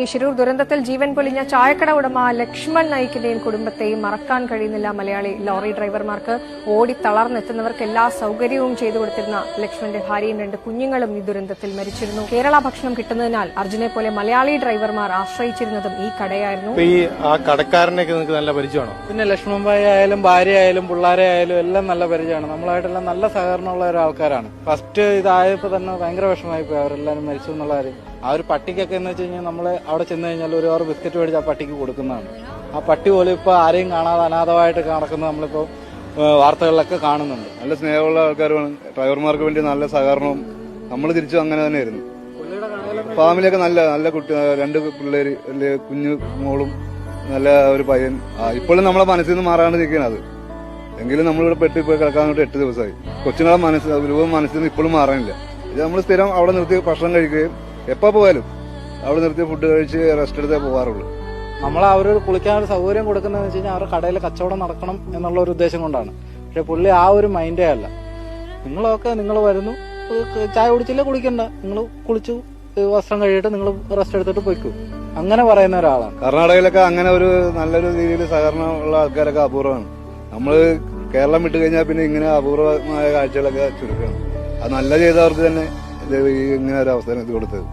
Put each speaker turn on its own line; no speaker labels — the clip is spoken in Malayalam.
ഈ ശിരൂർ ദുരന്തത്തിൽ ജീവൻ പൊലിഞ്ഞ ചായക്കട ഉടമ ലക്ഷ്മൺ നായിക്കിന്റെയും കുടുംബത്തെയും മറക്കാൻ കഴിയുന്നില്ല മലയാളി ലോറി ഡ്രൈവർമാർക്ക്. ഓടി തളർന്നെത്തുന്നവർക്ക് എല്ലാ സൗകര്യവും ചെയ്തു കൊടുത്തിരുന്ന ലക്ഷ്മണന്റെ ഭാര്യയും രണ്ട് കുഞ്ഞുങ്ങളും ഈ ദുരന്തത്തിൽ മരിച്ചിരുന്നു. കേരള ഭക്ഷണം കിട്ടുന്നതിനാൽ അർജുനെ പോലെ മലയാളി ഡ്രൈവർമാർ ആശ്രയിച്ചിരുന്നതും ഈ കടയായിരുന്നു.
ഈ ആ കടക്കാരനെ നിങ്ങൾക്ക് നല്ല പരിചയമാണോ?
പിന്നെ ലക്ഷ്മൺ ഭായി ആയാലും ഭാര്യ ആയാലും പിള്ളേരെ ആയാലും എല്ലാം നല്ല പരിചയമാണ്. നമ്മളായിട്ടെല്ലാം നല്ല സഹകരണമുള്ള ഒരാൾക്കാരാണ്. ഫസ്റ്റ് ഇതായപ്പോ തന്നെ ഭയങ്കര വിഷമമായി പോയി അവരെല്ലാരും മരിച്ചു എന്നുള്ള കാര്യം. ആ ഒരു പട്ടിക്കൊക്കെ എന്ന് വെച്ച് കഴിഞ്ഞാൽ നമ്മൾ അവിടെ ചെന്ന് കഴിഞ്ഞാൽ ഒരു ആറ് ബിസ്ക്കറ്റ് മേടിച്ച് ആ പട്ടിക്ക് കൊടുക്കുന്നതാണ്. ആ പട്ടി പോലും ഇപ്പൊ ആരെയും കാണാതെ അനാഥമായിട്ട് നടക്കുന്നത് നമ്മളിപ്പോ ഏഹ്, വാർത്തകളിലൊക്കെ കാണുന്നുണ്ട്.
നല്ല സ്നേഹമുള്ള ആൾക്കാരുമാണ്. ഡ്രൈവർമാർക്ക് വേണ്ടി നല്ല സഹകരണവും നമ്മൾ തിരിച്ചു അങ്ങനെ തന്നെയായിരുന്നു. ഫാമിലിയൊക്കെ നല്ല നല്ല കുട്ടി രണ്ട് പിള്ളേര് വലിയ കുഞ്ഞു മോളും നല്ല ഒരു പയ്യൻ. ഇപ്പോഴും നമ്മളെ മനസ്സിൽ നിന്ന് മാറാണ്ട് നിൽക്കുകയാണ് അത്. എങ്കിലും നമ്മളിവിടെ പെട്ടി പോയി കിടക്കാൻ വേണ്ടി എട്ട് ദിവസമായി. കൊച്ചുങ്ങളെ മനസ്സ് രൂപം മനസ്സിൽ നിന്ന് ഇപ്പോഴും മാറാനില്ല. ഇത് നമ്മൾ സ്ഥിരം അവിടെ നിർത്തി ഭക്ഷണം കഴിക്കുകയും എപ്പോ പോയാലും അവിടെ നിർത്തി ഫുഡ് കഴിച്ച് റെസ്റ്റ് എടുത്തേ പോകാറുള്ളൂ
നമ്മൾ അവരോട് കുളിക്കാൻ ഒരു സൗകര്യം കൊടുക്കുന്നതെന്ന് വെച്ച് കഴിഞ്ഞാൽ അവരുടെ കടയിൽ കച്ചവടം നടക്കണം എന്നുള്ള ഒരു ഉദ്ദേശം കൊണ്ടാണ്. പക്ഷെ പുള്ളി ആ ഒരു മൈൻഡേ അല്ല. നിങ്ങളൊക്കെ നിങ്ങൾ വരുന്നു ചായ കുടിച്ചില്ല കുളിക്കണ്ട. നിങ്ങൾ കുളിച്ചു വസ്ത്രം കഴിയിട്ട് നിങ്ങൾ റെസ്റ്റ് എടുത്തിട്ട് പോയിക്കൂ. അങ്ങനെ പറയുന്ന ഒരാളാണ്.
കർണാടകയിലൊക്കെ അങ്ങനെ ഒരു നല്ലൊരു രീതിയിൽ സഹകരണം ഉള്ള ആൾക്കാരൊക്കെ അപൂർവമാണ്. നമ്മൾ കേരളം വിട്ടു കഴിഞ്ഞാൽ പിന്നെ ഇങ്ങനെ അപൂർവമായ കാഴ്ചകളൊക്കെ ചുരുക്കണം. അത് നല്ല ചെയ്തവർക്ക് തന്നെ ഇങ്ങനെ ഒരു അവസരം ഇത് കൊടുത്തത്.